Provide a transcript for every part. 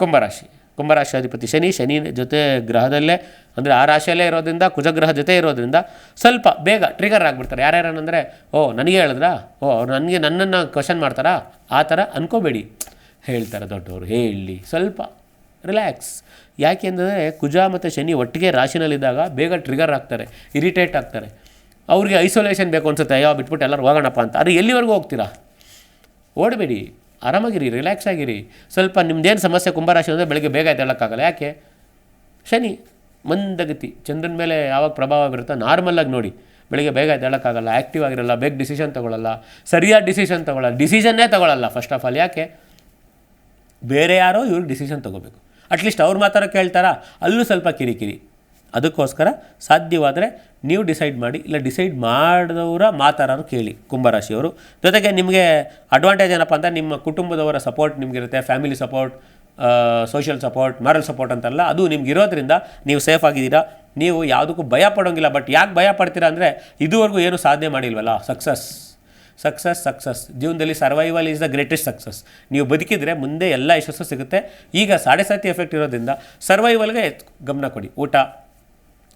ಕುಂಭರಾಶಿ. ಕುಂಭರಾಶಿ ಅಧಿಪತಿ ಶನಿ ಶನಿ ಜೊತೆ ಗ್ರಹದಲ್ಲೇ, ಅಂದರೆ ಆ ರಾಶಿಯಲ್ಲೇ ಇರೋದ್ರಿಂದ, ಕುಜಗ್ರಹ ಜೊತೆ ಇರೋದ್ರಿಂದ ಸ್ವಲ್ಪ ಬೇಗ ಟ್ರಿಗರ್ ಆಗಿಬಿಡ್ತಾರೆ. ಯಾರ್ಯಾರಂದರೆ ಓ, ನನಗೆ ಹೇಳಿದ್ರಾ? ಓ, ಅವ್ರು ನನಗೆ ನನ್ನನ್ನು ಕ್ವಶನ್ ಮಾಡ್ತಾರಾ? ಆ ಥರ ಅನ್ಕೋಬೇಡಿ, ಹೇಳ್ತಾರೆ ದೊಡ್ಡವರು. ಹೇಳಿ, ಸ್ವಲ್ಪ ರಿಲ್ಯಾಕ್ಸ್ ಯಾಕೆ ಅಂದರೆ ಕುಜ ಮತ್ತು ಶನಿ ಒಟ್ಟಿಗೆ ರಾಶಿನಲ್ಲಿದ್ದಾಗ ಬೇಗ ಟ್ರಿಗರ್ ಆಗ್ತಾರೆ ಇರಿಟೇಟ್ ಆಗ್ತಾರೆ. ಅವ್ರಿಗೆ ಐಸೋಲೇಷನ್ ಬೇಕು ಅನ್ಸುತ್ತೆ. ಅಯ್ಯೋ, ಬಿಟ್ಬಿಟ್ಟು ಎಲ್ಲರೂ ಹೋಗೋಣಪ್ಪ ಅಂತ. ಅದು ಎಲ್ಲಿವರೆಗೂ ಹೋಗ್ತೀರಾ? ಓಡಬೇಡಿ. ಆರಾಮಾಗಿರಿ ರಿಲ್ಯಾಕ್ಸ್ ಆಗಿರಿ. ಸ್ವಲ್ಪ ನಿಮ್ಮದೇನು ಸಮಸ್ಯೆ ಕುಂಭರಾಶಿ ಅಂದರೆ ಬೆಳಗ್ಗೆ ಬೇಗ ಎದ್ದೇಳೋಕ್ಕಾಗಲ್ಲ, ಯಾಕೆ? ಶನಿ, ಮಂದಗತಿ, ಚಂದ್ರನ ಮೇಲೆ ಯಾವಾಗ ಪ್ರಭಾವ ಬೀರುತ್ತೋ ನಾರ್ಮಲ್ಲಾಗಿ ನೋಡಿ. ಬೆಳಿಗ್ಗೆ ಬೇಗ ಎದ್ದೇಳೋಕ್ಕಾಗಲ್ಲ ಆ್ಯಕ್ಟಿವ್ ಆಗಿರಲ್ಲ ಬೇಗ ಡಿಸಿಷನ್ ತೊಗೊಳ್ಳಲ್ಲ ಸರಿಯಾದ ಡಿಸಿಷನ್ ತೊಗೊಳ್ಳಲ್ಲ ಡಿಸಿಷನ್ನೇ ತೊಗೊಳ್ಳಲ್ಲ ಫಸ್ಟ್ ಆಫ್ ಆಲ್ ಯಾಕೆ? ಬೇರೆ ಯಾರೋ ಇವ್ರಿಗೆ ಡಿಸಿಷನ್ ತೊಗೋಬೇಕು. ಅಟ್ಲೀಸ್ಟ್ ಅವ್ರು ಮಾತಾಡೋ ಕೇಳ್ತಾರಾ? ಅಲ್ಲೂ ಸ್ವಲ್ಪ ಕಿರಿಕಿರಿ. ಅದಕ್ಕೋಸ್ಕರ ಸಾಧ್ಯವಾದರೆ ನೀವು ಡಿಸೈಡ್ ಮಾಡಿ, ಇಲ್ಲ ಡಿಸೈಡ್ ಮಾಡಿದವರ ಮಾತಾಡೋರು ಕೇಳಿ ಕುಂಭರಾಶಿಯವರು. ಜೊತೆಗೆ ನಿಮಗೆ ಅಡ್ವಾಂಟೇಜ್ ಏನಪ್ಪ ಅಂದರೆ ನಿಮ್ಮ ಕುಟುಂಬದವರ support ನಿಮಗಿರುತ್ತೆ family support social support moral support ಅಂತಲ್ಲ ಅದು ನಿಮ್ಗೆ ಇರೋದ್ರಿಂದ ನೀವು ಸೇಫ್ ಆಗಿದ್ದೀರಾ? ನೀವು ಯಾವುದಕ್ಕೂ ಭಯ ಪಡೋಂಗಿಲ್ಲ ಬಟ್ ಯಾಕೆ ಭಯ ಪಡ್ತೀರಾ ಅಂದರೆ ಇದುವರೆಗೂ ಏನು ಸಾಧನೆ ಮಾಡಿಲ್ವಲ್ಲ ಸಕ್ಸಸ್ ಸಕ್ಸಸ್ ಸಕ್ಸಸ್ ಜೀವನದಲ್ಲಿ survival is the greatest success ನೀವು ಬದುಕಿದ್ರೆ ಮುಂದೆ ಎಲ್ಲ ಯಶಸ್ಸು ಸಿಗುತ್ತೆ. ಈಗ ಸಾಡೆ ಸಾತಿ ಎಫೆಕ್ಟ್ ಇರೋದ್ರಿಂದ ಸರ್ವೈವಲ್ಗೆ ಗಮನ ಕೊಡಿ. ಊಟ.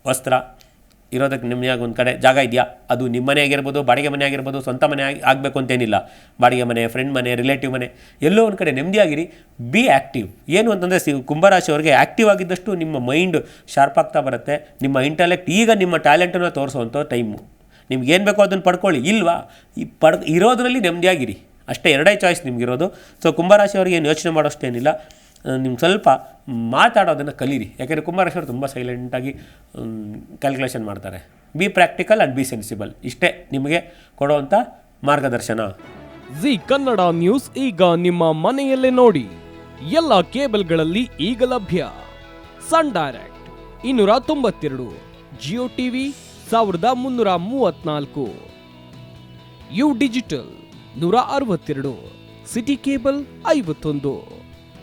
ವಸ್ತ್ರ ಇರೋದಕ್ಕೆ ನಿಮ್ಮನೆಯಾಗಿ ಒಂದು ಕಡೆ ಜಾಗ ಇದೆಯಾ? ಅದು ನಿಮ್ಮ ಮನೆ ಆಗಿರ್ಬೋದು, ಬಾಡಿಗೆ ಮನೆ ಆಗಿರ್ಬೋದು, ಸ್ವಂತ ಮನೆ ಆಗಿ, ಆಗಬೇಕು ಅಂತೇನಿಲ್ಲ. ಬಾಡಿಗೆ ಮನೆ ಫ್ರೆಂಡ್ ಮನೆ ರಿಲೇಟಿವ್ ಮನೆ, ಎಲ್ಲೋ ಒಂದು ಕಡೆ ನೆಮ್ಮದಿಯಾಗಿರಿ. ಬಿ ಆ್ಯಕ್ಟಿವ್ ಏನು ಅಂತಂದರೆ ಸಿ ಕುಂಭರಾಶಿಯವರಿಗೆ ಆ್ಯಕ್ಟಿವ್ ಆಗಿದ್ದಷ್ಟು ನಿಮ್ಮ ಮೈಂಡ್ ಶಾರ್ಪ್ ಆಗ್ತಾ ಬರುತ್ತೆ. ನಿಮ್ಮ ಇಂಟೆಲೆಕ್ಟ್ ಈಗ ನಿಮ್ಮ ಟ್ಯಾಲೆಂಟನ್ನು ತೋರಿಸುವಂಥ ಟೈಮು ನಿಮ್ಗೆ ಏನು ಬೇಕೋ ಅದನ್ನು ಪಡ್ಕೊಳ್ಳಿ. ಇಲ್ವಾ? ಈ ಪಡ್, ಇರೋದರಲ್ಲಿ ನೆಮ್ಮದಿಯಾಗಿರಿ. ಅಷ್ಟೇ ಎರಡೇ ಚಾಯ್ಸ್ ನಿಮಗಿರೋದು. ಸೊ ಕುಂಭರಾಶಿಯವರಿಗೆ ಏನು ಯೋಚನೆ ಮಾಡೋಷ್ಟೇನಿಲ್ಲ. ನಿಮ್ಗೆ ಸ್ವಲ್ಪ ಮಾತಾಡೋದನ್ನು ಕಲೀರಿ. ಯಾಕೆಂದರೆ ಕುಮಾರೇಶ್ವರ ತುಂಬ ಸೈಲೆಂಟಾಗಿ ಕ್ಯಾಲ್ಕುಲೇಷನ್ ಮಾಡ್ತಾರೆ. Be practical and be sensible ಇಷ್ಟೇ ನಿಮಗೆ ಕೊಡುವಂಥ ಮಾರ್ಗದರ್ಶನ. ಜಿ ಕನ್ನಡ ನ್ಯೂಸ್ ಈಗ ನಿಮ್ಮ ಮನೆಯಲ್ಲೇ ನೋಡಿ. ಎಲ್ಲ ಕೇಬಲ್ಗಳಲ್ಲಿ ಈಗ ಲಭ್ಯ. ಸನ್ ಡೈರೆಕ್ಟ್ ಇನ್ನೂರ ತೊಂಬತ್ತೆರಡು, ಜಿಯೋ ಟಿವಿ ಸಾವಿರದ ಮುನ್ನೂರ ಮೂವತ್ನಾಲ್ಕು. ಯು ಡಿಜಿಟಲ್ ನೂರ ಅರವತ್ತೆರಡು, ಸಿಟಿ ಕೇಬಲ್ ಐವತ್ತೊಂದು.